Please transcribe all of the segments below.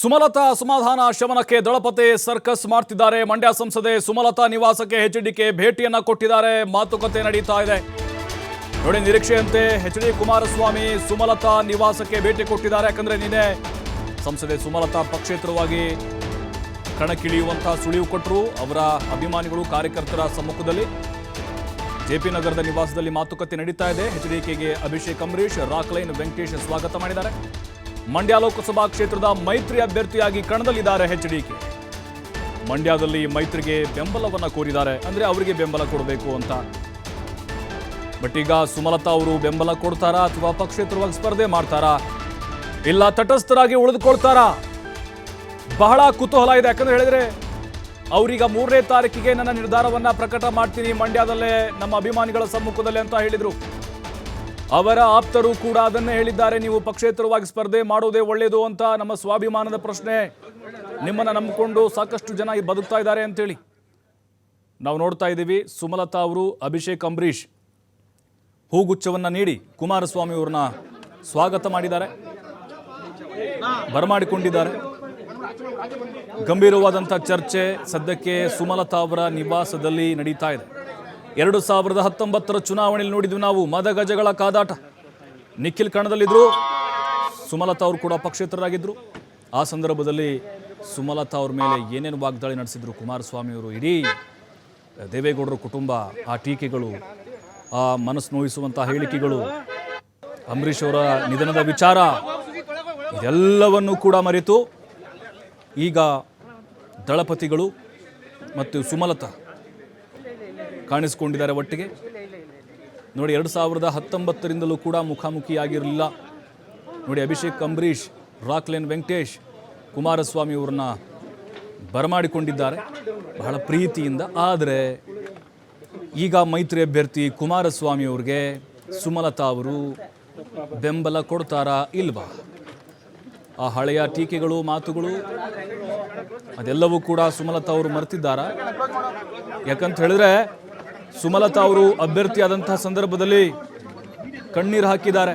ಸುಮಲತಾ ಅಸಮಾಧಾನ ಶಮನಕ್ಕೆ ದಳಪತಿ ಸರ್ಕಸ್ ಮಾಡ್ತಿದ್ದಾರೆ. ಮಂಡ್ಯ ಸಂಸದೆ ಸುಮಲತಾ ನಿವಾಸಕ್ಕೆ ಎಚ್ಡಿಕೆ ಭೇಟಿಯನ್ನ ಕೊಟ್ಟಿದ್ದಾರೆ. ಮಾತುಕತೆ ನಡೀತಾ ಇದೆ. ನೋಡಿ ನಿರೀಕ್ಷೆಯಂತೆ ಎಚ್ ಡಿ ಕುಮಾರಸ್ವಾಮಿ ಸುಮಲತಾ ನಿವಾಸಕ್ಕೆ ಭೇಟಿ ಕೊಟ್ಟಿದ್ದಾರೆ. ಯಾಕಂದ್ರೆ ನಿನ್ನೆ ಸಂಸದೆ ಸುಮಲತಾ ಪಕ್ಷೇತರವಾಗಿ ಕಣಕ್ಕಿಳಿಯುವಂತಹ ಸುಳಿವು ಕೊಟ್ಟರು. ಅವರ ಅಭಿಮಾನಿಗಳು, ಕಾರ್ಯಕರ್ತರ ಸಮ್ಮುಖದಲ್ಲಿ ಜೆಪಿ ನಗರದ ನಿವಾಸದಲ್ಲಿ ಮಾತುಕತೆ ನಡೀತಾ ಇದೆ. ಎಚ್ಡಿಕೆಗೆ ಅಭಿಷೇಕ್ ಅಂಬರೀಶ್ ರಾಕ್ಲೈನ್ ವೆಂಕಟೇಶ್ ಸ್ವಾಗತ ಮಾಡಿದ್ದಾರೆ. ಮಂಡ್ಯ ಲೋಕಸಭಾ ಕ್ಷೇತ್ರದ ಮೈತ್ರಿ ಅಭ್ಯರ್ಥಿಯಾಗಿ ಕಣದಲ್ಲಿದ್ದಾರೆ ಎಚ್ಡಿಕೆ ಮಂಡ್ಯದಲ್ಲಿ ಮೈತ್ರಿಗೆ ಬೆಂಬಲವನ್ನು ಕೋರಿದ್ದಾರೆ. ಅಂದ್ರೆ ಅವರಿಗೆ ಬೆಂಬಲ ಕೊಡಬೇಕು ಅಂತ. ಬಟ್ ಈಗ ಸುಮಲತಾ ಅವರು ಬೆಂಬಲ ಕೊಡ್ತಾರಾ ಅಥವಾ ಪಕ್ಷೇತರವಾಗಿ ಸ್ಪರ್ಧೆ ಮಾಡ್ತಾರಾ? ಇಲ್ಲ, ತಟಸ್ಥರಾಗಿ ಉಳಿದುಕೊಳ್ತಾರಾ? ಬಹಳ ಕುತೂಹಲ ಇದೆ. ಯಾಕಂದ್ರೆ ಹೇಳಿದ್ರೆ, ಅವರೀಗ ಮೂರನೇ ತಾರೀಕಿಗೆ ನನ್ನ ನಿರ್ಧಾರವನ್ನ ಪ್ರಕಟ ಮಾಡ್ತೀನಿ ಮಂಡ್ಯದಲ್ಲೇ ನಮ್ಮ ಅಭಿಮಾನಿಗಳ ಸಮ್ಮುಖದಲ್ಲಿ ಅಂತ ಹೇಳಿದ್ರು. ಅವರ ಆಪ್ತರು ಕೂಡ ಅದನ್ನೇ ಹೇಳಿದ್ದಾರೆ. ನೀವು ಪಕ್ಷೇತರವಾಗಿ ಸ್ಪರ್ಧೆ ಮಾಡೋದೇ ಒಳ್ಳೆಯದು ಅಂತ ನಮ್ಮ ಸ್ವಾಭಿಮಾನದ ಪ್ರಶ್ನೆ. ನಿಮ್ಮನ್ನು ನಂಬಿಕೊಂಡು ಸಾಕಷ್ಟು ಜನ ಈ ಬದುಕ್ತಾ ಇದ್ದಾರೆ ಅಂತೇಳಿ. ನಾವು ನೋಡ್ತಾ ಇದ್ದೀವಿ ಸುಮಲತಾ ಅವರು, ಅಭಿಷೇಕ್, ಅಂಬರೀಷ್. ಹೂಗುಚ್ಛವನ್ನು ನೀಡಿ ಕುಮಾರಸ್ವಾಮಿ ಅವ್ರನ್ನ ಸ್ವಾಗತ ಮಾಡಿದ್ದಾರೆ. ಬರಮಾಡಿಕೊಂಡಿದ್ದಾರೆ. ಗಂಭೀರವಾದಂಥ ಚರ್ಚೆ ಸದ್ಯಕ್ಕೆ ಸುಮಲತಾ ಅವರ ನಿವಾಸದಲ್ಲಿ ನಡೀತಾ ಇದೆ. ಎರಡು ಸಾವಿರದ ಹತ್ತೊಂಬತ್ತರ ಚುನಾವಣೆಯಲ್ಲಿ ನೋಡಿದ್ವಿ ನಾವು ಮದಗಜಗಳ ಕಾದಾಟ. ನಿಖಿಲ್ ಕಣದಲ್ಲಿದ್ದರು ಸುಮಲತಾ ಅವರು ಕೂಡ ಪಕ್ಷೇತರರಾಗಿದ್ದರು ಆ ಸಂದರ್ಭದಲ್ಲಿ ಸುಮಲತಾ ಅವ್ರ ಮೇಲೆ ಏನೇನು ವಾಗ್ದಾಳಿ ನಡೆಸಿದ್ರು ಕುಮಾರಸ್ವಾಮಿ ಅವರು, ಇಡೀ ದೇವೇಗೌಡರ ಕುಟುಂಬ, ಆ ಟೀಕೆಗಳು, ಆ ಮನಸ್ಸು ನೋಯಿಸುವಂಥ ಹೇಳಿಕೆಗಳು, ಅಂಬರೀಷ್ ಅವರ ನಿಧನದ ವಿಚಾರ, ಇದೆಲ್ಲವನ್ನು ಕೂಡ ಮರೆತು ಈಗ ದಳಪತಿಗಳು ಮತ್ತು ಸುಮಲತಾ ಕಾಣಿಸಿಕೊಂಡಿದ್ದಾರೆ ಒಟ್ಟಿಗೆ. ನೋಡಿ, ಎರಡು ಸಾವಿರದ ಹತ್ತೊಂಬತ್ತರಿಂದಲೂ ಕೂಡ ಮುಖಾಮುಖಿಯಾಗಿರಲಿಲ್ಲ. ನೋಡಿ, ಅಭಿಷೇಕ್, ಅಂಬರೀಷ್, ರಾಕ್ಲೇನ್ ವೆಂಕಟೇಶ್, ಕುಮಾರಸ್ವಾಮಿ ಅವ್ರನ್ನ ಬರಮಾಡಿಕೊಂಡಿದ್ದಾರೆ ಬಹಳ ಪ್ರೀತಿಯಿಂದ. ಆದರೆ ಈಗ ಮೈತ್ರಿ ಅಭ್ಯರ್ಥಿ ಕುಮಾರಸ್ವಾಮಿ ಅವ್ರಿಗೆ ಸುಮಲತಾ ಅವರು ಬೆಂಬಲ ಕೊಡ್ತಾರಾ ಇಲ್ವಾ? ಆ ಹಳೆಯ ಟೀಕೆಗಳು, ಮಾತುಗಳು, ಅದೆಲ್ಲವೂ ಕೂಡ ಸುಮಲತಾ ಅವರು ಮರೆತಿದ್ದಾರಾ? ಯಾಕಂತ ಹೇಳಿದ್ರೆ ಸುಮಲತಾ ಅವರು ಅಭ್ಯರ್ಥಿಯಾದಂತಹ ಸಂದರ್ಭದಲ್ಲಿ ಕಣ್ಣೀರು ಹಾಕಿದ್ದಾರೆ.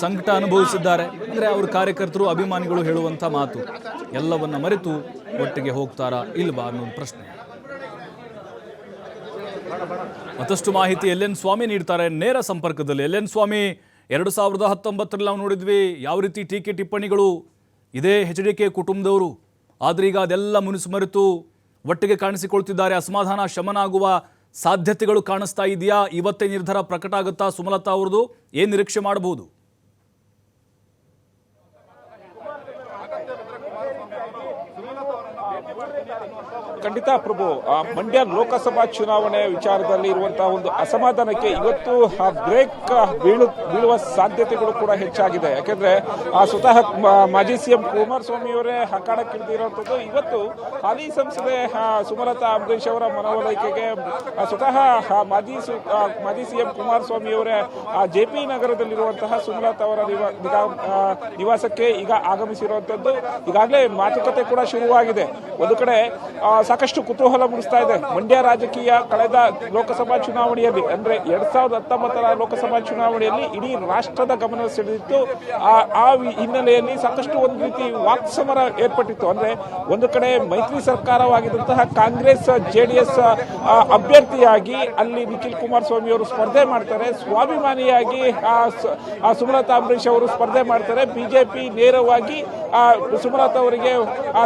ಸಂಕಟ ಅನುಭವಿಸಿದ್ದಾರೆ. ಅಂದ್ರೆ ಅವ್ರ ಕಾರ್ಯಕರ್ತರು, ಅಭಿಮಾನಿಗಳು ಹೇಳುವಂತ ಮಾತು. ಎಲ್ಲವನ್ನ ಮರೆತು ಒಟ್ಟಿಗೆ ಹೋಗ್ತಾರಾ ಇಲ್ವಾ ಅನ್ನೋ ಪ್ರಶ್ನೆ. ಮತ್ತಷ್ಟು ಮಾಹಿತಿ ಎಲ್ ಎನ್ ಸ್ವಾಮಿ ನೀಡ್ತಾರೆ. ನೇರ ಸಂಪರ್ಕದಲ್ಲಿ ಎಲ್ ಎನ್ ಸ್ವಾಮಿ, ಎರಡು ಸಾವಿರದ ಹತ್ತೊಂಬತ್ತರಲ್ಲಿ ನಾವು ನೋಡಿದ್ವಿ ಯಾವ ರೀತಿ ಟೀಕೆ ಟಿಪ್ಪಣಿಗಳು, ಇದೇ ಎಚ್ ಡಿ ಕೆ ಕುಟುಂಬದವರು. ಆದ್ರೀಗ ಅದೆಲ್ಲ ಮುನಿಸು ಮರೆತು ಒಟ್ಟಿಗೆ ಕಾಣಿಸಿಕೊಳ್ತಿದ್ದಾರೆ. ಅಸಮಾಧಾನ ಶಮನ ಆಗುವ ಸಾಧ್ಯತೆಗಳು ಕಾಣಿಸ್ತಾ ಇದೆಯಾ? ಇವತ್ತೇ ನಿರ್ಧಾರ ಪ್ರಕಟ ಆಗುತ್ತಾ ಸುಮಲತಾ ಅವ್ರದ್ದು? ಏನ್ ನಿರೀಕ್ಷೆ ಮಾಡಬಹುದು? ಖಂಡಿತ ಪ್ರಭು ಮಂಡ್ಯ ಲೋಕಸಭಾ ಚುನಾವಣೆ ವಿಚಾರದಲ್ಲಿ ಇರುವಂತಹ ಒಂದು ಅಸಮಾಧಾನಕ್ಕೆ ಇವತ್ತು ಆ ಬ್ರೇಕ್ ಬೀಳು, ಬೀಳುವ ಸಾಧ್ಯತೆಗಳು ಕೂಡ ಹೆಚ್ಚಾಗಿದೆ. ಯಾಕೆಂದ್ರೆ ಸ್ವತಃ ಮಾಜಿ ಸಿಎಂ ಕುಮಾರಸ್ವಾಮಿ ಅವರೇ ಹಕ್ಕಾಡಕ್ಕಿಳಿದಿರುವಂತದ್ದು ಇವತ್ತು ಹಾಲಿ ಸಂಸದೆ ಸುಮಲತಾ ಅಂಬರೀಶ್ ಅವರ ಮನವೊಲೈಕೆಗೆ ಸ್ವತಃ ಮಾಜಿ ಮಾಜಿ ಸಿಎಂ ಕುಮಾರಸ್ವಾಮಿ ಅವರೇ ಜೆ ಪಿ ನಗರದಲ್ಲಿರುವಂತಹ ಸುಮಲತಾ ಅವರ ನಿವಾ- ನಿವಾಸಕ್ಕೆ ಈಗ ಆಗಮಿಸಿರುವಂತದ್ದು ಈಗಾಗಲೇ ಮಾತುಕತೆ ಕೂಡ ಶುರುವಾಗಿದೆ. ಒಂದು ಕಡೆ ಸಾಕಷ್ಟು ಕುತೂಹಲ ಮೂಡಿಸ್ತಾ ಇದೆ. ಮಂಡ್ಯ ರಾಜಕೀಯ ಕಳೆದ ಲೋಕಸಭಾ ಚುನಾವಣೆಯಲ್ಲಿ, ಅಂದ್ರೆ ಎರಡ್ ಸಾವಿರದ ಹತ್ತೊಂಬತ್ತರ ಲೋಕಸಭಾ ಚುನಾವಣೆಯಲ್ಲಿ ಇಡೀ ರಾಷ್ಟ್ರದ ಗಮನ ಸೆಳೆದಿತ್ತು. ಆ ಹಿನ್ನೆಲೆಯಲ್ಲಿ ಸಾಕಷ್ಟು ಒಂದು ರೀತಿ ವಾಕ್ಸಮರ ಏರ್ಪಟ್ಟಿತ್ತು. ಅಂದ್ರೆ ಒಂದು ಕಡೆ ಮೈತ್ರಿ ಸರ್ಕಾರವಾಗಿದ್ದಂತಹ ಕಾಂಗ್ರೆಸ್ ಜೆಡಿಎಸ್ ಅಭ್ಯರ್ಥಿಯಾಗಿ ಅಲ್ಲಿ ನಿಖಿಲ್ ಕುಮಾರಸ್ವಾಮಿ ಅವರು ಸ್ಪರ್ಧೆ ಮಾಡ್ತಾರೆ. ಸ್ವಾಭಿಮಾನಿಯಾಗಿ ಸುಮಲತಾ ಅಂಬರೀಶ್ ಅವರು ಸ್ಪರ್ಧೆ ಮಾಡ್ತಾರೆ. ಬಿಜೆಪಿ ನೇರವಾಗಿ ಸುಮಲತಾ ಅವರಿಗೆ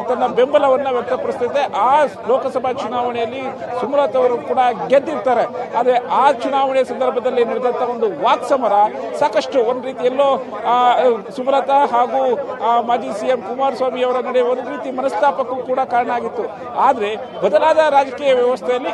ತನ್ನ ಬೆಂಬಲವನ್ನು ವ್ಯಕ್ತಪಡಿಸ್ತಿದೆ. ಆ ಲೋಕಸಭಾ ಚುನಾವಣೆಯಲ್ಲಿ ಸುಮಲತ್ ಅವರು ಕೂಡ ಗೆದ್ದಿರ್ತಾರೆ. ಆದರೆ ಆ ಚುನಾವಣೆ ಸಂದರ್ಭದಲ್ಲಿ ನಡೆದಂತ ಒಂದು ವಾಕ್ಸಮರ ಸಾಕಷ್ಟು ಒಂದು ರೀತಿಯಲ್ಲೋ ಸುಮಲತಾ ಹಾಗೂ ಮಾಜಿ ಸಿ ಎಂ ಕುಮಾರಸ್ವಾಮಿ ಅವರ ನಡುವೆ ಒಂದು ರೀತಿ ಮನಸ್ತಾಪಕ್ಕೂ ಕೂಡ ಕಾರಣ ಆಗಿತ್ತು. ಆದರೆ ಬದಲಾದ ರಾಜಕೀಯ ವ್ಯವಸ್ಥೆಯಲ್ಲಿ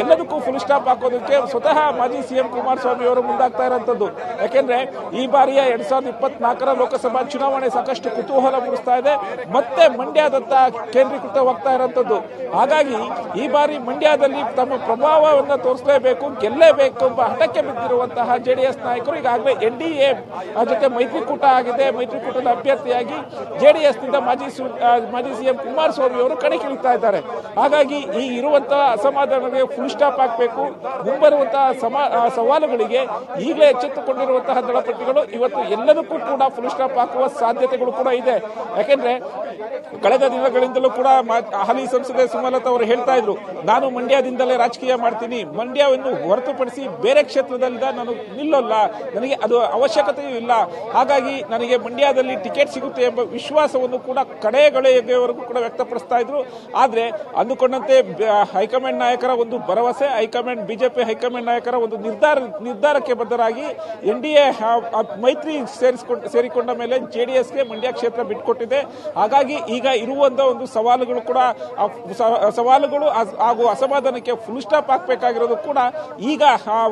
ಎಲ್ಲದಕ್ಕೂ ಫುಲ್ ಸ್ಟಾಪ್ ಹಾಕೋದಕ್ಕೆ ಸ್ವತಃ ಮಾಜಿ ಸಿ ಎಂ ಕುಮಾರಸ್ವಾಮಿ ಅವರು ಮುಂದಾಗ್ತಾ ಇರುವಂಥದ್ದು ಯಾಕೆಂದ್ರೆ ಈ ಬಾರಿಯ ಎರಡ್ ಸಾವಿರದ ಇಪ್ಪತ್ನಾಲ್ಕರ ಲೋಕಸಭಾ ಚುನಾವಣೆ ಸಾಕಷ್ಟು ಕುತೂಹಲ ಮೂಡಿಸ್ತಾ ಇದೆ. ಮತ್ತೆ ಮಂಡ್ಯದತ್ತ ಕೇಂದ್ರೀಕೃತವಾಗ್ತಾ ಇರೋಂಥದ್ದು. ಹಾಗಾಗಿ ಈ ಬಾರಿ ಮಂಡ್ಯದಲ್ಲಿ ತಮ್ಮ ಪ್ರಭಾವವನ್ನು ತೋರಿಸಲೇಬೇಕು ಗೆಲ್ಲಲೇಬೇಕು ಎಂಬ ಹಠಕ್ಕೆ ಬಿದ್ದಿರುವಂತಹ ಎಸ್ ನಾಯಕರು ಈಗಾಗಲೇ ಎನ್ ಡಿ ಎ ಜೊತೆ ಮೈತ್ರಿಕೂಟ ಆಗಿದೆ. ಮೈತ್ರಿಕೂಟದ ಅಭ್ಯರ್ಥಿಯಾಗಿ ಜೆ ಡಿ ಎಸ್ನಿಂದ ಮಾಜಿ ಮಾಜಿ ಸಿಎಂ ಕುಮಾರಸ್ವಾಮಿ ಅವರು ಕಣಕ್ಕಿಳಿತಾ ಇದ್ದಾರೆ. ಹಾಗಾಗಿ ಈ ಇರುವಂತಹ ಅಸಮಾಧಾನಗಳಿಗೆ ಫುಲ್ ಸ್ಟಾಪ್ ಹಾಕಬೇಕು. ಮುಂಬರುವಂತಹ ಸಮಾ ಸವಾಲುಗಳಿಗೆ ಈಗಲೇ ಎಚ್ಚೆತ್ತುಕೊಂಡಿರುವಂತಹ ದಳಪತಿಗಳು ಇವತ್ತು ಎಲ್ಲದಕ್ಕೂ ಕೂಡ ಫುಲ್ ಸ್ಟಾಪ್ ಹಾಕುವ ಸಾಧ್ಯತೆಗಳು ಕೂಡ ಇದೆ. ಯಾಕೆಂದ್ರೆ, ಕಳೆದ ದಿನಗಳಿಂದಲೂ ಕೂಡ ಹಾಲಿ ಸಂಸದೆ ಸುಮಲತಾ ಅವರು ಹೇಳ್ತಾ ಇದ್ರು, ನಾನು ಮಂಡ್ಯದಿಂದಲೇ ರಾಜಕೀಯ ಮಾಡ್ತೀನಿ. ಮಂಡ್ಯವನ್ನು ಹೊರತುಪಡಿಸಿ ಬೇರೆ ಕ್ಷೇತ್ರದಲ್ಲಿ ನಾನು ನಿಲ್ಲಲ್ಲ. ನನಗೆ ಅದು ಅವಶ್ಯಕತೆಯೂ ಇಲ್ಲ. ಹಾಗಾಗಿ ನನಗೆ ಮಂಡ್ಯದಲ್ಲಿ ಟಿಕೆಟ್ ಸಿಗುತ್ತೆ ಎಂಬ ವಿಶ್ವಾಸವನ್ನು ಕೂಡ ಕಡೆಗಳೆಯವರೆಗೂ ಕೂಡ ವ್ಯಕ್ತಪಡಿಸ್ತಾ ಇದ್ರು. ಆದರೆ ಅಂದುಕೊಂಡಂತೆ ಹೈಕಮಾಂಡ್ ನಾಯಕರ ಒಂದು ಭರವಸೆ, ಹೈಕಮಾಂಡ್, ಬಿಜೆಪಿ ಹೈಕಮಾಂಡ್ ನಾಯಕರ ಒಂದು ನಿರ್ಧಾರ, ನಿರ್ಧಾರಕ್ಕೆ ಬದ್ಧರಾಗಿ ಎನ್ ಡಿ ಎ ಮೈತ್ರಿ ಸೇರಿಸಿಕೊಂಡ, ಸೇರಿಕೊಂಡ ಮೇಲೆ ಜೆ ಡಿ ಎಸ್ಗೆ ಮಂಡ್ಯ ಕ್ಷೇತ್ರ ಬಿಟ್ಕೊಟ್ಟಿದೆ. ಹಾಗಾಗಿ ಈಗ ಇರುವಂತಹ ಒಂದು ಸವಾಲುಗಳು ಕೂಡ ಸವಾಲುಗಳು ಹಾಗೂ ಅಸಮಾಧಾನಕ್ಕೆ ಫುಲ್ ಸ್ಟಾಪ್ ಹಾಕಬೇಕಾಗಿರೋದು ಕೂಡ ಈಗ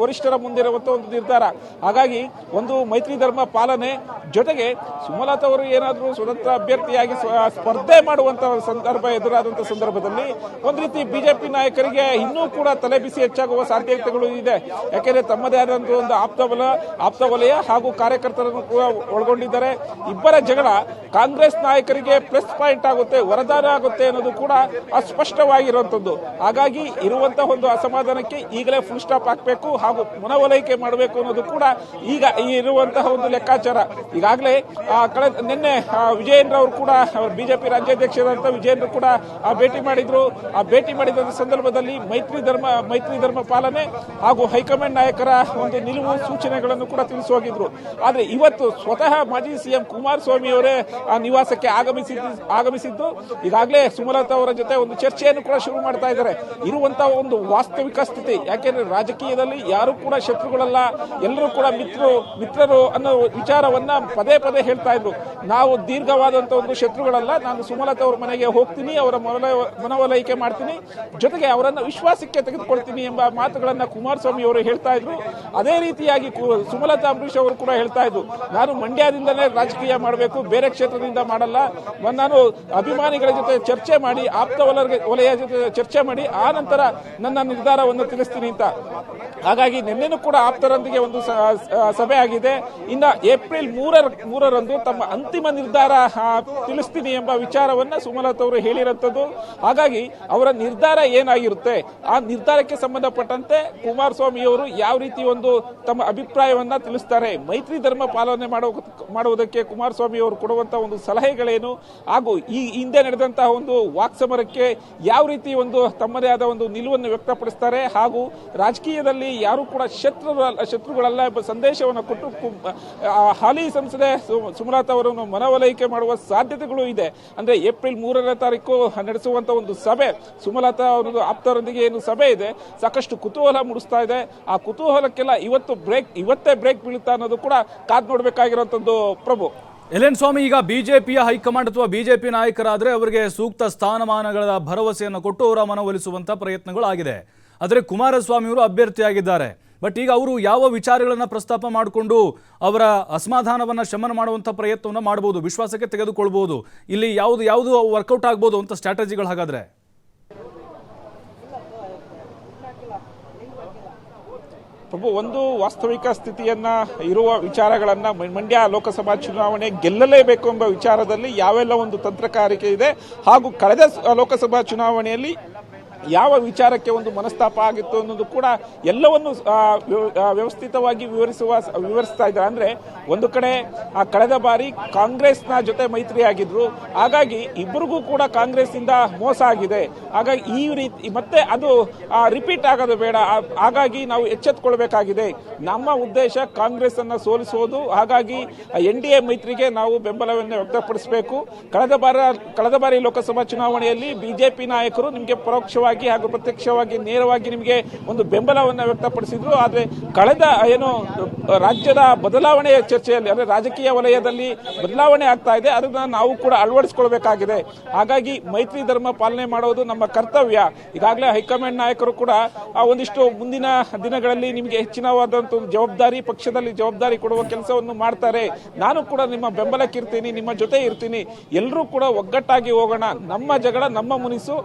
ವರಿಷ್ಠರ ಮುಂದಿರುವಂತಹ ಒಂದು ನಿರ್ಧಾರ. ಹಾಗಾಗಿ ಒಂದು ಮೈತ್ರಿ ಧರ್ಮ ಪಾಲನೆ ಜೊತೆಗೆ ಸುಮಲತಾ ಅವರು ಏನಾದರೂ ಸ್ವತಂತ್ರ ಅಭ್ಯರ್ಥಿಯಾಗಿ ಸ್ಪರ್ಧೆ ಮಾಡುವಂತ ಸಂದರ್ಭ ಎದುರಾದಂತ ಸಂದರ್ಭದಲ್ಲಿ ಒಂದು ರೀತಿ ಬಿಜೆಪಿ ನಾಯಕರಿಗೆ ಇನ್ನೂ ಕೂಡ ತಲೆ ಬಿಸಿ ಹೆಚ್ಚಾಗುವ ಸಾಧ್ಯತೆಗಳು ಇದೆ. ಯಾಕೆಂದ್ರೆ ತಮ್ಮದೇ ಆದಂತಹ ಒಂದು ಆಪ್ತ ಬಲ ಆಪ್ತ ವಲಯ ಹಾಗೂ ಕಾರ್ಯಕರ್ತರನ್ನು ಕೂಡ ಒಳಗೊಂಡಿದ್ದಾರೆ. ಇಬ್ಬರ ಜಗಳ ಕಾಂಗ್ರೆಸ್ ನಾಯಕರಿಗೆ ಪ್ಲಸ್ ಪಾಯಿಂಟ್ ಆಗುತ್ತೆ, ವರದಾನ ಆಗುತ್ತೆ ಅನ್ನೋದು ಕೂಡ ಅಸ್ಪಷ್ಟವಾಗಿರುವಂತದ್ದು ಹಾಗಾಗಿ ಇರುವಂತಹ ಒಂದು ಅಸಮಾಧಾನಕ್ಕೆ ಈಗಲೇ ಫುಲ್ ಸ್ಟಾಪ್ ಹಾಕಬೇಕು ಹಾಗೂ ಮನವೊಲೈಕೆ ಮಾಡಬೇಕು ಅನ್ನೋದು ಕೂಡ ಈಗ ಇರುವಂತಹ ಒಂದು ಲೆಕ್ಕಾಚಾರ. ಈಗಾಗಲೇ ಕಳೆದ ನಿನ್ನೆ ವಿಜಯೇಂದ್ರ ಅವರು ಕೂಡ ಬಿಜೆಪಿ ರಾಜ್ಯಾಧ್ಯಕ್ಷರಾದಂಥ ವಿಜಯೇಂದ್ರ ಕೂಡ ಭೇಟಿ ಮಾಡಿದ್ರು. ಆ ಭೇಟಿ ಮಾಡಿದ ಸಂದರ್ಭದಲ್ಲಿ ಮೈತ್ರಿ ಧರ್ಮ ಮೈತ್ರಿ ಧರ್ಮ ಪಾಲನೆ ಹಾಗೂ ಹೈಕಮಾಂಡ್ ನಾಯಕರ ಒಂದು ನಿಲುವು ಸೂಚನೆಗಳನ್ನು ಕೂಡ ತಿಳಿಸಿ ಹೋಗಿದ್ರು. ಆದ್ರೆ ಇವತ್ತು ಸ್ವತಃ ಮಾಜಿ ಸಿಎಂ ಕುಮಾರಸ್ವಾಮಿ ಅವರೇ ಆ ನಿವಾಸಕ್ಕೆ ಆಗಮಿಸಿ ಆಗಮಿಸಿದ್ದು. ಈಗಾಗಲೇ ಸುಮಲತಾ ಅವರ ಜೊತೆ ಒಂದು ಚರ್ಚೆಯನ್ನು ಕೂಡ ಶುರು ಮಾಡ್ತಾ ಇದ್ದಾರೆ. ಇರುವಂತಹ ಒಂದು ವಾಸ್ತವಿಕ ಸ್ಥಿತಿ, ಯಾಕೆಂದ್ರೆ ರಾಜಕೀಯದಲ್ಲಿ ಯಾರು ಕೂಡ ಶತ್ರುಗಳಲ್ಲ, ಎಲ್ಲರೂ ಕೂಡ ಮಿತ್ರರು ಮಿತ್ರರು ಅನ್ನೋ ವಿಚಾರವನ್ನ ಪದೇ ಪದೇ ಹೇಳ್ತಾ ಇದ್ರು. ನಾವು ದೀರ್ಘವಾದಂತ ಒಂದು ಶತ್ರುಗಳಲ್ಲ, ನಾನು ಸುಮಲತಾ ಅವ್ರ ಮನೆಗೆ ಹೋಗ್ತೀನಿ, ಅವರ ಮನ- ಮನವೊಲೈಕೆ ಮಾಡ್ತೀನಿ, ಜೊತೆಗೆ ಅವರನ್ನು ವಿಶ್ವಾಸಕ್ಕೆ ತೆಗೆದುಕೊಳ್ತೀನಿ ಎಂಬ ಮಾತುಗಳನ್ನ ಕುಮಾರಸ್ವಾಮಿ ಅವರು ಹೇಳ್ತಾ ಇದ್ರು. ಅದೇ ರೀತಿಯಾಗಿ ಸುಮಲತಾ ಅಂಬರೀಷ್ ಅವರು ಕೂಡ ಹೇಳ್ತಾ ಇದ್ರು. ನಾನು ಮಂಡ್ಯದಿಂದಲೇ ರಾಜಕೀಯ ಮಾಡಬೇಕು, ಬೇರೆ ಕ್ಷೇತ್ರದಿಂದ ಮಾಡಲ್ಲ. ನಾನು ಅಭಿಮಾನಿಗಳ ಜೊತೆ ಚರ್ಚೆ ಮಾಡಿ ಆಪ್ತ ವಲಯ ಜೊತೆ ಚರ್ಚೆ ಮಾಡಿ, ಆ ನಂತರ ನನ್ನ ನಿರ್ಧಾರವನ್ನು ತಿಳಿಸ್ತೀನಿ ಅಂತ. ಹಾಗಾಗಿ ನಿನ್ನೆನೂ ಕೂಡ ಆಪ್ತರೊಂದಿಗೆ ಒಂದು ಸಭೆ ಆಗಿದೆ. ಇನ್ನು ಏಪ್ರಿಲ್ ಮೂರರ, ಮೂರರಂದು ತಮ್ಮ ಅಂತಿಮ ನಿರ್ಧಾರ ತಿಳಿಸ್ತೀನಿ ಎಂಬ ವಿಚಾರವನ್ನ ಸುಮಲತಾ ಅವರು ಹೇಳಿರಂತದ್ದು ಹಾಗಾಗಿ ಅವರ ನಿರ್ಧಾರ ಏನಾಗಿರುತ್ತೆ, ಆ ನಿರ್ಧಾರಕ್ಕೆ ಸಂಬಂಧಪಟ್ಟಂತೆ ಕುಮಾರಸ್ವಾಮಿ ಅವರು ಯಾವ ರೀತಿ ಒಂದು ತಮ್ಮ ಅಭಿಪ್ರಾಯವನ್ನ ತಿಳಿಸ್ತಾರೆ, ಮೈತ್ರಿ ಧರ್ಮ ಪಾಲನೆ ಮಾಡುವ ಮಾಡುವುದಕ್ಕೆ ಕುಮಾರಸ್ವಾಮಿ ಅವರು ಕೊಡುವಂತಹ ಒಂದು ಸಲಹೆಗಳೇನು, ಹಾಗೂ ಈ ಹಿಂದೆ ನಡೆದಂತಹ ಒಂದು ವಾಕ್ಸಮರಕ್ಕೆ ಯಾವ ರೀತಿ ಒಂದು ತಮ್ಮದೇ ಆದ ಒಂದು ನಿಲುವನ್ನು ವ್ಯಕ್ತಪಡಿಸ್ತಾರೆ ಹಾಗೂ ರಾಜಕೀಯದಲ್ಲಿ ಯಾರು ಕೂಡ ಶತ್ರು ಶತ್ರುಗಳಲ್ಲ ಎಂಬ ಸಂದೇಶವನ್ನು ಕೊಟ್ಟು ಹಾಲಿ ಸಂಸದೆ ಸುಮಲತಾ ಅವರನ್ನು ಮನವೊಲೈಕೆ ಮಾಡುವ ಸಾಧ್ಯತೆಗಳು ಇದೆ. ಅಂದ್ರೆ ಏಪ್ರಿಲ್ ಮೂರನೇ ತಾರೀಕು ನಡೆಸುವಂತ ಒಂದು ಸಭೆ, ಸುಮಲತಾ ಅವರ ಆಪ್ತರೊಂದಿಗೆ ಏನು ಸಭೆ ಇದೆ, ಸಾಕಷ್ಟು ಕುತೂಹಲ ಮೂಡಿಸ್ತಾ ಇದೆ. ಆ ಕುತೂಹಲಕ್ಕೆಲ್ಲ ಇವತ್ತು ಬ್ರೇಕ್, ಇವತ್ತೇ ಬ್ರೇಕ್ ಬೀಳುತ್ತಾ ಅನ್ನೋದು ಕೂಡ ಕಾದ್ ನೋಡಬೇಕಾಗಿರುವಂತದ್ದು ಪ್ರಭು. ಎಲೆನ್ ಸ್ವಾಮಿ ಈಗ ಬಿಜೆಪಿಯ ಹೈಕಮಾಂಡ್ ಅಥವಾ ಬಿಜೆಪಿ ನಾಯಕರಾದರೆ ಅವರಿಗೆ ಸೂಕ್ತ ಸ್ಥಾನಮಾನಗಳ ಭರವಸೆಯನ್ನು ಕೊಟ್ಟು ಅವರ ಮನವೊಲಿಸುವಂಥ ಪ್ರಯತ್ನಗಳು ಆಗಿದೆ ಆದರೆ ಕುಮಾರಸ್ವಾಮಿ ಅವರು ಅಭ್ಯರ್ಥಿಯಾಗಿದ್ದಾರೆ. ಬಟ್ ಈಗ ಅವರು ಯಾವ ವಿಚಾರಗಳನ್ನು ಪ್ರಸ್ತಾಪ ಮಾಡಿಕೊಂಡು ಅವರ ಅಸಮಾಧಾನವನ್ನು ಶಮನ ಮಾಡುವಂಥ ಪ್ರಯತ್ನವನ್ನು ಮಾಡ್ಬೋದು, ವಿಶ್ವಾಸಕ್ಕೆ ತೆಗೆದುಕೊಳ್ಬೋದು, ಇಲ್ಲಿ ಯಾವುದು ಯಾವುದು ವರ್ಕೌಟ್ ಆಗ್ಬೋದು ಅಂತ ಸ್ಟ್ರಾಟಜಿಗಳು ಹಾಗಾದ್ರೆ? ಪ್ರಭು, ಒಂದು ವಾಸ್ತವಿಕ ಸ್ಥಿತಿಯನ್ನ, ಇರುವ ವಿಚಾರಗಳನ್ನ ಮಂಡ್ಯ ಲೋಕಸಭಾ ಚುನಾವಣೆ ಗೆಲ್ಲಲೇಬೇಕು ಎಂಬ ವಿಚಾರದಲ್ಲಿ ಯಾವೆಲ್ಲ ಒಂದು ತಂತ್ರಕಾರಿಕೆ ಇದೆ ಹಾಗೂ ಕಳೆದ ಲೋಕಸಭಾ ಚುನಾವಣೆಯಲ್ಲಿ ಯಾವ ವಿಚಾರಕ್ಕೆ ಒಂದು ಮನಸ್ತಾಪ ಆಗಿತ್ತು ಅನ್ನೋದು ಕೂಡ ಎಲ್ಲವನ್ನು ವ್ಯವಸ್ಥಿತವಾಗಿ ವಿವರಿಸುವ, ವಿವರಿಸ್ತಾ ಇದ್ದಾರೆ. ಅಂದ್ರೆ ಒಂದು ಕಡೆ ಕಳೆದ ಬಾರಿ ಕಾಂಗ್ರೆಸ್ನ ಜೊತೆ ಮೈತ್ರಿ ಆಗಿದ್ರು ಹಾಗಾಗಿ ಇಬ್ಬರಿಗೂ ಕೂಡ ಕಾಂಗ್ರೆಸ್ನಿಂದ ಮೋಸ ಆಗಿದೆ. ಹಾಗಾಗಿ ಈ ರೀತಿ, ಮತ್ತೆ ಅದು ರಿಪೀಟ್ ಆಗೋದು ಬೇಡ. ಹಾಗಾಗಿ ನಾವು ಎಚ್ಚೆತ್ತುಕೊಳ್ಬೇಕಾಗಿದೆ ನಮ್ಮ ಉದ್ದೇಶ ಕಾಂಗ್ರೆಸ್ ಅನ್ನ ಸೋಲಿಸುವುದು ಹಾಗಾಗಿ ಎನ್ ಡಿ ಎ ಮೈತ್ರಿಗೆ ನಾವು ಬೆಂಬಲವನ್ನು ವ್ಯಕ್ತಪಡಿಸಬೇಕು. ಕಳೆದ ಬಾರ, ಕಳೆದ ಬಾರಿ ಲೋಕಸಭಾ ಚುನಾವಣೆಯಲ್ಲಿ ಬಿಜೆಪಿ ನಾಯಕರು ನಿಮಗೆ ಪರೋಕ್ಷವಾಗಿ ಹಾಗೂ ಪ್ರತ್ಯಕ್ಷವಾಗಿ ನೇರವಾಗಿ ನಿಮಗೆ ಒಂದು ಬೆಂಬಲವನ್ನು ವ್ಯಕ್ತಪಡಿಸಿದ್ರು. ಆದರೆ ಕಳೆದ, ಏನು, ರಾಜ್ಯದ ಬದಲಾವಣೆಯ ಚರ್ಚೆಯಲ್ಲಿ, ಅಂದರೆ ರಾಜಕೀಯ ವಲಯದಲ್ಲಿ ಬದಲಾವಣೆ ಆಗ್ತಾ ಇದೆ. ಅದನ್ನ ನಾವು ಕೂಡ ಅಳವಡಿಸಿಕೊಳ್ಬೇಕಾಗಿದೆ ಹಾಗಾಗಿ ಮೈತ್ರಿ ಧರ್ಮ ಪಾಲನೆ ಮಾಡೋದು ನಮ್ಮ ಕರ್ತವ್ಯ. ಈಗಾಗಲೇ ಹೈಕಮಾಂಡ್ ನಾಯಕರು ಕೂಡ ಒಂದಿಷ್ಟು ಮುಂದಿನ ದಿನಗಳಲ್ಲಿ ನಿಮಗೆ ಹೆಚ್ಚಿನವಾದಂಥ ಒಂದು ಜವಾಬ್ದಾರಿ, ಪಕ್ಷದಲ್ಲಿ ಜವಾಬ್ದಾರಿ ಕೊಡುವ ಕೆಲಸವನ್ನು ಮಾಡ್ತಾರೆ. ನಾನು ಕೂಡ ನಿಮ್ಮ ಬೆಂಬಲಕ್ಕಿರ್ತೀನಿ ನಿಮ್ಮ ಜೊತೆ ಇರ್ತೀನಿ. ಎಲ್ಲರೂ ಕೂಡ ಒಗ್ಗಟ್ಟಾಗಿ ಹೋಗೋಣ. ನಮ್ಮ ಜಗಳ, ನಮ್ಮ ಮುನಿಸು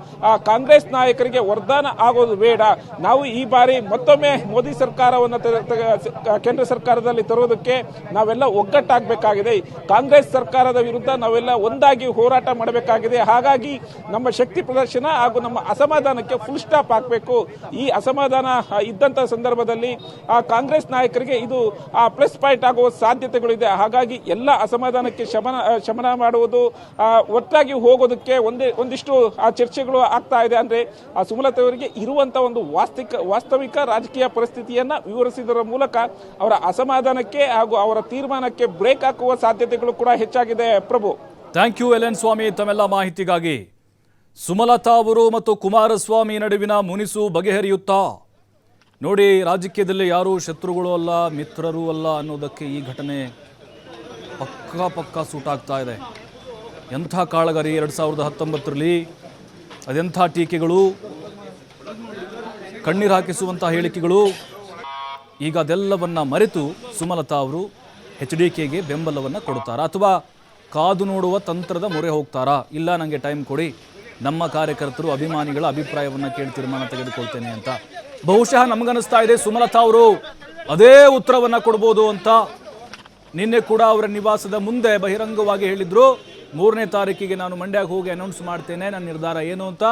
ಕಾಂಗ್ರೆಸ್ ನಾಯಕರಿಗೆ ವರದಾನ ಆಗೋದು ಬೇಡ. ನಾವು ಈ ಬಾರಿ ಮತ್ತೊಮ್ಮೆ ಮೋದಿ ಸರ್ಕಾರವನ್ನು ಕೇಂದ್ರ ಸರ್ಕಾರದಲ್ಲಿ ತರುವುದಕ್ಕೆ ನಾವೆಲ್ಲ ಒಗ್ಗಟ್ಟಾಗಬೇಕಾಗಿದೆ. ಕಾಂಗ್ರೆಸ್ ಸರ್ಕಾರದ ವಿರುದ್ಧ ನಾವೆಲ್ಲ ಒಂದಾಗಿ ಹೋರಾಟ ಮಾಡಬೇಕಾಗಿದೆ. ಹಾಗಾಗಿ ನಮ್ಮ ಶಕ್ತಿ ಪ್ರದರ್ಶನ ಹಾಗೂ ನಮ್ಮ ಅಸಮಾಧಾನಕ್ಕೆ ಫುಲ್ ಸ್ಟಾಪ್ ಹಾಕಬೇಕು. ಈ ಅಸಮಾಧಾನ ಇದ್ದಂತ ಸಂದರ್ಭದಲ್ಲಿ, ಆ, ಕಾಂಗ್ರೆಸ್ ನಾಯಕರಿಗೆ ಇದು, ಆ ಪ್ಲಸ್ ಪಾಯಿಂಟ್ ಆಗುವ ಸಾಧ್ಯತೆಗಳಿದೆ. ಹಾಗಾಗಿ ಎಲ್ಲ ಅಸಮಾಧಾನಕ್ಕೆ ಶಮನ ಶಮನ ಮಾಡುವುದು ಒಟ್ಟಾಗಿ ಹೋಗೋದಕ್ಕೆ ಒಂದೇ, ಒಂದಿಷ್ಟು, ಆ, ಚರ್ಚೆಗಳು ಆಗ್ತಾ ಇದೆ. ಅಂದ್ರೆ ಆ ಸುಮಲತಾ ಅವರಿಗೆ ಇರುವಂತ ಒಂದು ವಾಸ್ತವಿಕ ವಾಸ್ತವಿಕ ರಾಜಕೀಯ ಪರಿಸ್ಥಿತಿಯನ್ನ ವಿವರಿಸಿದರ ಮೂಲಕ ಅವರ ಅಸಮಾಧಾನಕ್ಕೆ ಹಾಗೂ ಅವರ ತೀರ್ಮಾನಕ್ಕೆ ಬ್ರೇಕ್ ಹಾಕುವ ಸಾಧ್ಯತೆಗಳು ಕೂಡ ಹೆಚ್ಚಾಗಿದೆ. ಪ್ರಭು. ಥ್ಯಾಂಕ್ ಯು ಎಲ್ ಸ್ವಾಮಿ ತಮ್ಮೆಲ್ಲ ಮಾಹಿತಿಗಾಗಿ. ಸುಮಲತಾ ಅವರು ಮತ್ತು ಕುಮಾರಸ್ವಾಮಿ ನಡುವಿನ ಮುನಿಸು ಬಗೆಹರಿಯುತ್ತಾ? ನೋಡಿ, ರಾಜಕೀಯದಲ್ಲಿ ಯಾರೂ ಶತ್ರುಗಳು ಅಲ್ಲ, ಮಿತ್ರರು ಅಲ್ಲ ಅನ್ನೋದಕ್ಕೆ ಈ ಘಟನೆ ಪಕ್ಕಾ ಪಕ್ಕಾ ಸೂಟಾಗ್ತಾ ಇದೆ. ಎಂಥ ಕಾಳಗರಿ ಎರಡು ಸಾವಿರದ ಹತ್ತೊಂಬತ್ತರಲ್ಲಿ ಅದೆಂಥ ಟೀಕೆಗಳು? ಕಣ್ಣೀರು ಹಾಕಿಸುವಂಥ ಹೇಳಿಕೆಗಳು? ಈಗ ಅದೆಲ್ಲವನ್ನು ಮರೆತು ಸುಮಲತಾ ಅವರು ಎಚ್ ಡಿ ಕೆಗೆ ಬೆಂಬಲವನ್ನು ಕೊಡುತ್ತಾರಾ? ಅಥವಾ ಕಾದು ನೋಡುವ ತಂತ್ರದ ಮೊರೆ ಹೋಗ್ತಾರಾ? ಇಲ್ಲ ನನಗೆ ಟೈಮ್ ಕೊಡಿ. ನಮ್ಮ ಕಾರ್ಯಕರ್ತರು ಅಭಿಮಾನಿಗಳ ಅಭಿಪ್ರಾಯವನ್ನು ಕೇಳಿ ತೀರ್ಮಾನ ತೆಗೆದುಕೊಳ್ತೇನೆ ಅಂತ. ಬಹುಶಃ ನಮಗನಿಸ್ತಾ ಇದೆ ಸುಮಲತಾ ಅವರು ಅದೇ ಉತ್ತರವನ್ನು ಕೊಡ್ಬೋದು ಅಂತ. ನಿನ್ನೆ ಕೂಡ ಅವರ ನಿವಾಸದ ಮುಂದೆ ಬಹಿರಂಗವಾಗಿ ಹೇಳಿದ್ರು. ಮೂರನೇ ತಾರೀಕಿಗೆ ನಾನು ಮಂಡ್ಯಕ್ಕೆ ಹೋಗಿ ಅನೌನ್ಸ್ ಮಾಡ್ತೇನೆ. ನನ್ನ ನಿರ್ಧಾರ ಏನು ಅಂತ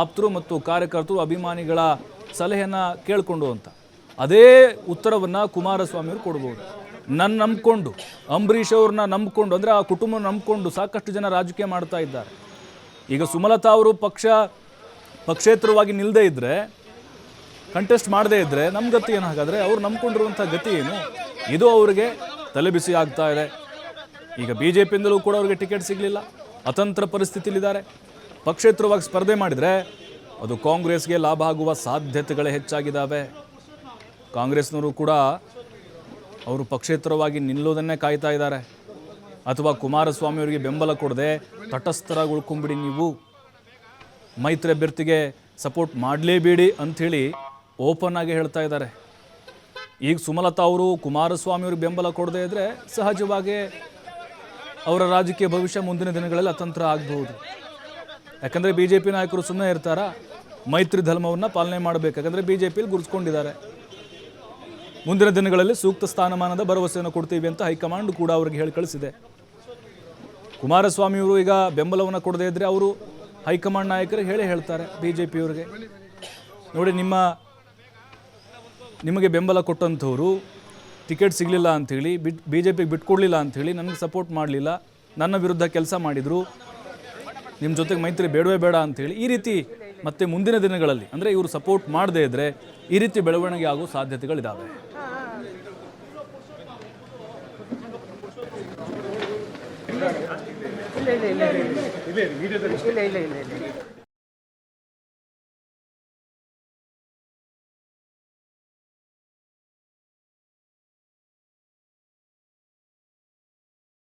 ಆಪ್ತರು ಮತ್ತು ಕಾರ್ಯಕರ್ತರು, ಅಭಿಮಾನಿಗಳ ಸಲಹೆಯನ್ನ ಕೇಳಿಕೊಂಡು ಅಂತ. ಅದೇ ಉತ್ತರವನ್ನು ಕುಮಾರಸ್ವಾಮಿ ಅವರು ಕೊಡ್ಬೋದು. ನನ್ನ ನಂಬಿಕೊಂಡು, ಅಂಬರೀಷ್ ಅವ್ರನ್ನ ನಂಬಿಕೊಂಡು, ಅಂದರೆ ಆ ಕುಟುಂಬ ನಂಬಿಕೊಂಡು ಸಾಕಷ್ಟು ಜನ ರಾಜಕೀಯ ಮಾಡ್ತಾ ಇದ್ದಾರೆ. ಈಗ ಸುಮಲತಾ ಅವರು ಪಕ್ಷ, ಪಕ್ಷೇತರವಾಗಿ ನಿಲ್ಲದೇ ಇದ್ದರೆ ಕಂಟೆಸ್ಟ್ ಮಾಡದೇ ಇದ್ದರೆ ನಮ್ಮ ಗತಿ ಏನು? ಹಾಗಾದರೆ ಅವ್ರು ನಂಬ್ಕೊಂಡಿರುವಂಥ ಗತಿ ಏನು? ಇದು ಅವರಿಗೆ ತಲೆಬಿಸಿ ಆಗ್ತಾ ಇದೆ. ಈಗ ಬಿ ಜೆ ಪಿಯಿಂದಲೂ ಕೂಡ ಅವ್ರಿಗೆ ಟಿಕೆಟ್ ಸಿಗಲಿಲ್ಲ. ಅತಂತ್ರ ಪರಿಸ್ಥಿತಿಯಲ್ಲಿದ್ದಾರೆ. ಪಕ್ಷೇತರವಾಗಿ ಸ್ಪರ್ಧೆ ಮಾಡಿದರೆ ಅದು ಕಾಂಗ್ರೆಸ್ಗೆ ಲಾಭ ಆಗುವ ಸಾಧ್ಯತೆಗಳೇ ಹೆಚ್ಚಾಗಿದ್ದಾವೆ ಕಾಂಗ್ರೆಸ್ನವರು ಕೂಡ ಅವರು ಪಕ್ಷೇತರವಾಗಿ ನಿಲ್ಲೋದನ್ನೇ ಕಾಯ್ತಾ ಇದ್ದಾರೆ. ಅಥವಾ ಕುಮಾರಸ್ವಾಮಿ ಅವರಿಗೆ ಬೆಂಬಲ ಕೊಡದೆ ತಟಸ್ಥರಾಗಿ ಉಳ್ಕೊಂಬಿಡಿ ನೀವು. ಮೈತ್ರಿ ಅಭ್ಯರ್ಥಿಗೆ ಸಪೋರ್ಟ್ ಮಾಡಲೇಬೇಡಿ ಅಂಥೇಳಿ ಓಪನ್ ಆಗಿ ಹೇಳ್ತಾ ಇದ್ದಾರೆ. ಈಗ ಸುಮಲತಾ ಅವರು ಕುಮಾರಸ್ವಾಮಿ ಅವ್ರಿಗೆ ಬೆಂಬಲ ಕೊಡದೇ ಇದ್ದರೆ ಸಹಜವಾಗಿ ಅವರ ರಾಜಕೀಯ ಭವಿಷ್ಯ ಮುಂದಿನ ದಿನಗಳಲ್ಲಿ ಅತಂತ್ರ ಆಗಬಹುದು. ಯಾಕಂದರೆ ಬಿ ಜೆ ಪಿ ನಾಯಕರು ಸುಮ್ಮನೆ ಇರ್ತಾರ, ಮೈತ್ರಿ ಧರ್ಮವನ್ನು ಪಾಲನೆ ಮಾಡಬೇಕು. ಯಾಕಂದರೆ ಬಿ ಜೆ ಪಿಯಲ್ಲಿ ಗುರುಸ್ಕೊಂಡಿದ್ದಾರೆ ಮುಂದಿನ ದಿನಗಳಲ್ಲಿ ಸೂಕ್ತ ಸ್ಥಾನಮಾನದ ಭರವಸೆಯನ್ನು ಕೊಡ್ತೀವಿ ಅಂತ ಹೈಕಮಾಂಡ್ ಕೂಡ ಅವರಿಗೆ ಹೇಳಿ ಕಳಿಸಿದೆ. ಕುಮಾರಸ್ವಾಮಿಯವರು ಈಗ ಬೆಂಬಲವನ್ನು ಕೊಡದೇ ಇದ್ದರೆ ಅವರು ಹೈಕಮಾಂಡ್ ನಾಯಕರು ಹೇಳೇ ಹೇಳ್ತಾರೆ ಬಿ ಜೆ ಪಿಯವ್ರಿಗೆ ನೋಡಿ, ನಿಮ್ಮ, ನಿಮಗೆ ಬೆಂಬಲ ಕೊಟ್ಟಂಥವ್ರು ಟಿಕೆಟ್ ಸಿಗಲಿಲ್ಲ ಅಂಥೇಳಿ ಬಿಟ್ ಬಿ ಜೆ ಪಿಗೆ ಬಿಟ್ಕೊಡ್ಲಿಲ್ಲ ಅಂಥೇಳಿ ನನಗೆ ಸಪೋರ್ಟ್ ಮಾಡಲಿಲ್ಲ. ನನ್ನ ವಿರುದ್ಧ ಕೆಲಸ ಮಾಡಿದರು. ನಿಮ್ಮ ಜೊತೆಗೆ ಮೈತ್ರಿ ಬೇಡವೇ ಬೇಡ ಅಂಥೇಳಿ ಈ ರೀತಿ ಮತ್ತೆ ಮುಂದಿನ ದಿನಗಳಲ್ಲಿ ಅಂದರೆ ಇವರು ಸಪೋರ್ಟ್ ಮಾಡದೇ ಇದ್ದರೆ ಈ ರೀತಿ ಬೆಳವಣಿಗೆ ಆಗೋ ಸಾಧ್ಯತೆಗಳಿದ್ದಾವೆ